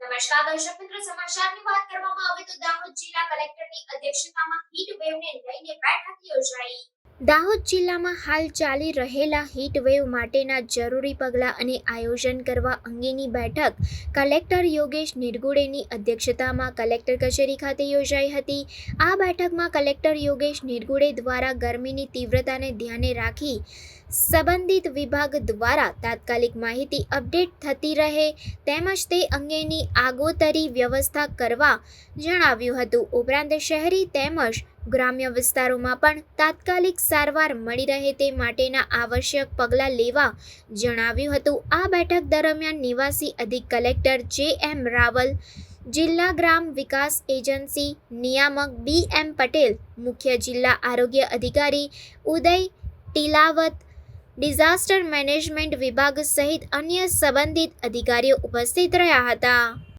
નમસ્કાર, દર્શક મિત્રો, સમાચારની વાત કરવામાં આવે તો દાહોદ જિલ્લા કલેક્ટરની અધ્યક્ષતામાં હીટ વેવને લઈને બેઠક યોજાઈ. દાહોદ જિલ્લામાં હાલ ચાલી રહેલા હીટ વેવ માટેના જરૂરી પગલાં અને આયોજન કરવા અંગેની બેઠક કલેક્ટર યોગેશ નિરગુડેની અધ્યક્ષતામાં કલેક્ટર કચેરી ખાતે યોજાઈ હતી. આ બેઠકમાં કલેક્ટર યોગેશ નિરગુડે દ્વારા ગરમીની તીવ્રતાને ધ્યાને રાખી સંબંધિત વિભાગ દ્વારા તાત્કાલિક માહિતી અપડેટ થતી રહે તેમજ તે અંગેની આગોતરી વ્યવસ્થા કરવા જણાવ્યું હતું. ઉપરાંત શહેરી તેમજ ગ્રામ્ય વિસ્તારોમાં પણ તાત્કાલિક સારવાર મળી રહે તે માટેના આવશ્યક પગલાં લેવા જણાવ્યું હતું. આ બેઠક દરમિયાન નિવાસી અધિક કલેક્ટર જે એમ રાવલ, જિલ્લા ગ્રામ વિકાસ એજન્સી નિયામક બી એમ પટેલ, મુખ્ય જિલ્લા આરોગ્ય અધિકારી ઉદય ટીલાવત ડિઝાસ્ટર મેનેજમેન્ટ વિભાગ સહિત અન્ય સંબંધિત અધિકારીઓ ઉપસ્થિત રહ્યા હતા.